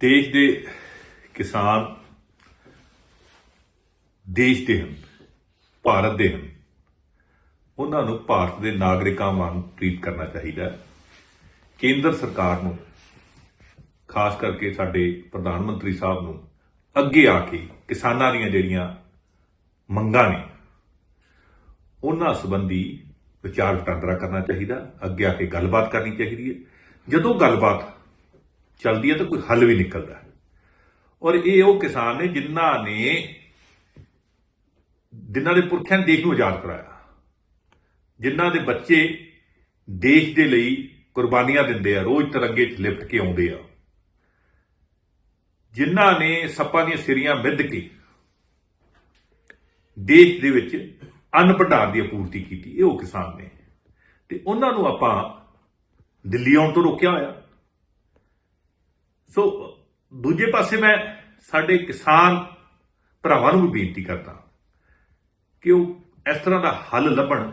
ਦੇਸ਼ ਦੇ ਕਿਸਾਨ ਦੇਸ਼ ਦੇ ਹਨ, ਭਾਰਤ ਦੇ ਹਨ। ਉਹਨਾਂ ਨੂੰ ਭਾਰਤ ਦੇ ਨਾਗਰਿਕਾਂ ਵਾਂਗ ਟ੍ਰੀਟ ਕਰਨਾ ਚਾਹੀਦਾ ਹੈ। ਕੇਂਦਰ ਸਰਕਾਰ ਨੂੰ, ਖਾਸ ਕਰਕੇ ਸਾਡੇ ਪ੍ਰਧਾਨ ਮੰਤਰੀ ਸਾਹਿਬ ਨੂੰ ਅੱਗੇ ਆ ਕੇ ਕਿਸਾਨਾਂ ਦੀਆਂ ਜਿਹੜੀਆਂ ਮੰਗਾਂ ਨੇ, ਉਹਨਾਂ ਸੰਬੰਧੀ ਵਿਚਾਰ ਵਟਾਂਦਰਾ ਕਰਨਾ ਚਾਹੀਦਾ, ਅੱਗੇ ਆ ਕੇ ਗੱਲਬਾਤ ਕਰਨੀ ਚਾਹੀਦੀ ਹੈ। ਜਦੋਂ ਗੱਲਬਾਤ ਚੱਲਦੀ ਹੈ ਤਾਂ ਕੋਈ ਹੱਲ ਵੀ ਨਿਕਲਦਾ ਹੈ। ਔਰ ਇਹ ਉਹ ਕਿਸਾਨ ਨੇ ਜਿਨ੍ਹਾਂ ਨੇ ਜਿਨ੍ਹਾਂ ਦੇ ਪੁਰਖਿਆਂ ਨੇ ਦੇਸ਼ ਨੂੰ ਆਜ਼ਾਦ ਕਰਾਇਆ। ਜਿਨ੍ਹਾਂ ਦੇ ਬੱਚੇ ਦੇਸ਼ ਦੇ ਲਈ ਕੁਰਬਾਨੀਆਂ ਦਿੰਦੇ ਆ, ਰੋਜ਼ ਤਿਰੰਗੇ 'ਚ ਲਿਪਟ ਕੇ ਆਉਂਦੇ ਆ। ਜਿਨ੍ਹਾਂ ਨੇ ਸੱਪਾਂ ਦੀਆਂ ਸਿਰੀਆਂ ਮਿੱਧ ਕੇ ਦੇਸ਼ ਦੇ ਵਿੱਚ ਅੰਨ ਭੰਡਾਰ ਦੀ ਆਪੂਰਤੀ ਕੀਤੀ, ਇਹ ਉਹ ਕਿਸਾਨ ਨੇ। ਤੇ ਉਹਨਾਂ ਨੂੰ ਆਪਾਂ ਦਿੱਲੀ ਆਉਣ ਤੋਂ ਰੋਕਿਆ ਹੋਇਆ। ਸੋ ਦੂਜੇ ਪਾਸੇ ਮੈਂ ਸਾਡੇ ਕਿਸਾਨ ਭਰਾਵਾਂ ਨੂੰ ਵੀ ਬੇਨਤੀ ਕਰਦਾ ਕਿ ਉਹ ਇਸ ਤਰ੍ਹਾਂ ਦਾ ਹੱਲ ਲੱਭਣ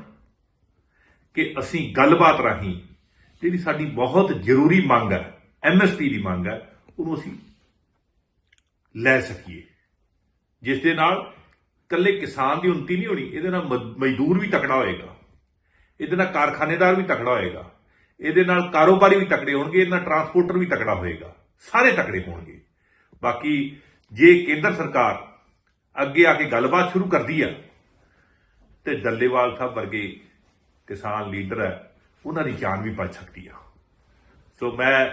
ਕਿ ਅਸੀਂ ਗੱਲਬਾਤ ਰਾਹੀਂ ਜਿਹੜੀ ਸਾਡੀ ਬਹੁਤ ਜ਼ਰੂਰੀ ਮੰਗ ਹੈ ਐਮਐਸਪੀ ਦੀ ਮੰਗ ਹੈ, ਉਹਨੂੰ ਅਸੀਂ ਲੈ ਸਕੀਏ। ਜਿਸ ਦੇ ਨਾਲ ਇਕੱਲੇ ਕਿਸਾਨ ਦੀ ਉન્નਤੀ ਨਹੀਂ ਹੋਣੀ, ਇਹਦੇ ਨਾਲ ਮ- ਮਜ਼ਦੂਰ ਵੀ ਤਕੜਾ ਹੋਏਗਾ, ਇਹਦੇ ਨਾਲ ਕਾਰਖਾਨੇਦਾਰ ਵੀ ਤਕੜਾ ਹੋਏਗਾ, ਇਹਦੇ ਨਾਲ ਕਾਰੋਬਾਰੀ ਵੀ ਤਕੜੇ ਹੋਣਗੇ, ਇਹਦੇ ਨਾਲ ਟਰਾਂਸਪੋਰਟਰ ਵੀ ਤਕੜਾ ਹੋਏਗਾ। ਸਾਰੇ ਤਕੜੇ ਹੋਣਗੇ। ਬਾਕੀ ਜੇ ਕੇਂਦਰ ਸਰਕਾਰ ਅੱਗੇ ਆ ਕੇ ਗੱਲਬਾਤ ਸ਼ੁਰੂ ਕਰਦੀ ਆ, ਤੇ ਡੱਲੇਵਾਲ ਸਾਹਿਬ ਵਰਗੇ ਕਿਸਾਨ ਲੀਡਰ ਹੈ ਉਹਨਾਂ ਦੀ ਜਾਨ ਵੀ ਬਚ ਸਕਦੀ ਆ। ਸੋ ਮੈਂ,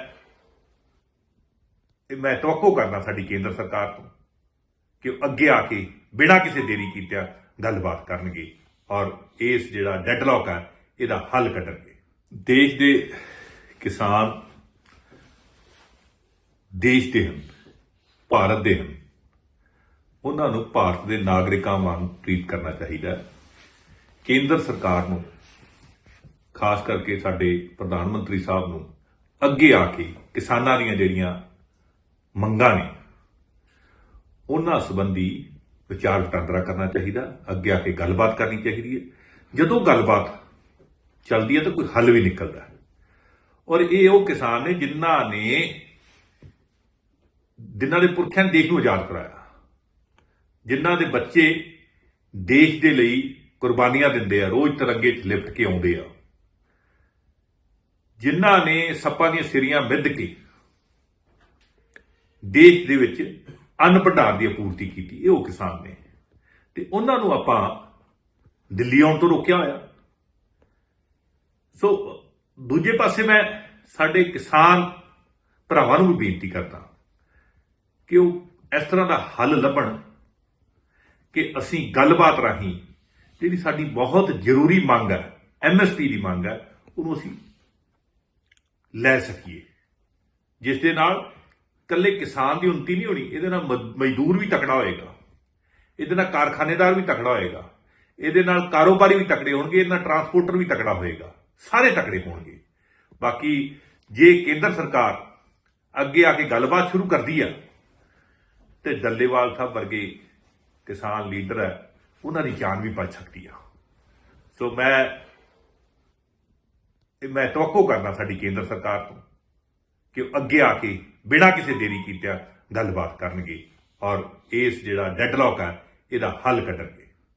ਇਹ ਮੈਂ ਤਵੱਕੋ ਕਰਦਾ ਸਾਡੀ ਕੇਂਦਰ ਸਰਕਾਰ ਤੋਂ ਕਿ ਅੱਗੇ ਆ ਕੇ ਬਿਨਾਂ ਕਿਸੇ ਦੇਰੀ ਕੀਤਿਆਂ ਗੱਲਬਾਤ ਕਰਨਗੇ ਔਰ ਇਸ ਜਿਹੜਾ ਡੈਡਲੌਕ ਹੈ ਇਹਦਾ ਹੱਲ ਕੱਢਣਗੇ। ਦੇਸ਼ ਦੇ ਕਿਸਾਨ ਦੇਸ਼ ਦੇ ਹਨ, ਭਾਰਤ ਦੇ ਹਨ। ਉਹਨਾਂ ਨੂੰ ਭਾਰਤ ਦੇ ਨਾਗਰਿਕਾਂ ਵਾਂਗ ਟ੍ਰੀਟ ਕਰਨਾ ਚਾਹੀਦਾ ਕੇਂਦਰ ਸਰਕਾਰ ਨੂੰ, ਖਾਸ ਕਰਕੇ ਸਾਡੇ ਪ੍ਰਧਾਨ ਮੰਤਰੀ ਸਾਹਿਬ ਨੂੰ, ਅੱਗੇ ਆ ਕੇ ਕਿਸਾਨਾਂ ਦੀਆਂ ਜਿਹੜੀਆਂ ਮੰਗਾਂ ਨੇ, ਉਹਨਾਂ ਸੰਬੰਧੀ ਵਿਚਾਰ ਵਟਾਂਦਰਾ ਕਰਨਾ ਚਾਹੀਦਾ ਅੱਗੇ ਆ ਕੇ ਗੱਲਬਾਤ ਕਰਨੀ ਚਾਹੀਦੀ ਹੈ। ਜਦੋਂ ਗੱਲਬਾਤ ਚੱਲਦੀ ਹੈ ਤਾਂ ਕੋਈ ਹੱਲ ਵੀ ਨਿਕਲਦਾ ਔਰ ਇਹ ਉਹ ਕਿਸਾਨ ਨੇ ਜਿਨ੍ਹਾਂ ਨੇ ਜਿਨ੍ਹਾਂ ਦੇ ਪੁਰਖਿਆਂ ਨੇ ਦੇਸ਼ ਨੂੰ ਆਜ਼ਾਦ ਕਰਾਇਆ। ਜਿਨ੍ਹਾਂ ਦੇ ਬੱਚੇ ਦੇਸ਼ ਦੇ ਲਈ ਕੁਰਬਾਨੀਆਂ ਦਿੰਦੇ ਆ, ਰੋਜ਼ ਤਿਰੰਗੇ 'ਚ ਲਿਪਟ ਕੇ ਆਉਂਦੇ ਆ। ਜਿਨ੍ਹਾਂ ਨੇ ਸੱਪਾਂ ਦੀਆਂ ਸਿਰੀਆਂ ਮਿੱਧ ਕੇ ਦੇਸ਼ ਦੇ ਵਿੱਚ ਅੰਨ ਭੰਡਾਰ ਦੀ ਆਪੂਰਤੀ ਕੀਤੀ, ਇਹ ਉਹ ਕਿਸਾਨ ਨੇ। ਤੇ ਉਹਨਾਂ ਨੂੰ ਆਪਾਂ ਦਿੱਲੀ ਆਉਣ ਤੋਂ ਰੋਕਿਆ ਹੋਇਆ। ਸੋ ਦੂਜੇ ਪਾਸੇ ਮੈਂ ਸਾਡੇ ਕਿਸਾਨ ਭਰਾਵਾਂ ਨੂੰ ਵੀ ਬੇਨਤੀ ਕਰਦਾ। ਕਿ ਉਹ ਇਸ ਤਰ੍ਹਾਂ ਦਾ ਹੱਲ ਲੱਭਣ ਕਿ ਅਸੀਂ ਗੱਲਬਾਤ ਰਾਹੀਂ ਜਿਹੜੀ ਸਾਡੀ ਬਹੁਤ ਜ਼ਰੂਰੀ ਮੰਗ ਹੈ ਐਮਐਸਪੀ ਦੀ ਮੰਗ ਹੈ, ਉਹਨੂੰ ਅਸੀਂ ਲੈ ਸਕੀਏ। ਜਿਸ ਦੇ ਨਾਲ ਇਕੱਲੇ ਕਿਸਾਨ ਦੀ ਉન્નਤੀ ਨਹੀਂ ਹੋਣੀ, ਇਹਦੇ ਨਾਲ ਮ- ਮਜ਼ਦੂਰ ਵੀ ਤਕੜਾ ਹੋਏਗਾ। ਇਹਦੇ ਨਾਲ ਕਾਰਖਾਨੇਦਾਰ ਵੀ ਤਕੜਾ ਹੋਏਗਾ। ਇਹਦੇ ਨਾਲ ਕਾਰੋਬਾਰੀ ਵੀ ਤਕੜੇ ਹੋਣਗੇ, ਇਹਦੇ ਨਾਲ ਟਰਾਂਸਪੋਰਟਰ ਵੀ ਤਕੜਾ ਹੋਏਗਾ। ਸਾਰੇ ਤਕੜੇ ਹੋਣਗੇ। ਬਾਕੀ ਜੇ ਕੇਂਦਰ ਸਰਕਾਰ ਅੱਗੇ ਆ ਕੇ ਗੱਲਬਾਤ ਸ਼ੁਰੂ ਕਰਦੀ ਆ ਤੇ ਡੱਲੇਵਾਲ ਸਾਹਿਬ ਵਰਗੇ ਕਿਸਾਨ ਲੀਡਰ ਹੈ, ਉਹਨਾਂ ਦੀ ਜਾਨ ਵੀ ਬਚ ਸਕਦੀ ਆ। ਸੋ ਮੈਂ, ਇਹ ਮੈਂ ਤਵੱਕੋ ਕਰਦਾ ਸਾਡੀ ਕੇਂਦਰ ਸਰਕਾਰ ਤੋਂ ਕਿ ਉਹ ਅੱਗੇ ਆ ਕੇ ਬਿਨਾਂ ਕਿਸੇ ਦੇਰੀ ਕੀਤਿਆਂ ਗੱਲਬਾਤ ਕਰਨਗੇ ਔਰ ਇਸ ਜਿਹੜਾ ਡੈਡਲੌਕ ਹੈ, ਇਹਦਾ ਹੱਲ ਕੱਢਣਗੇ।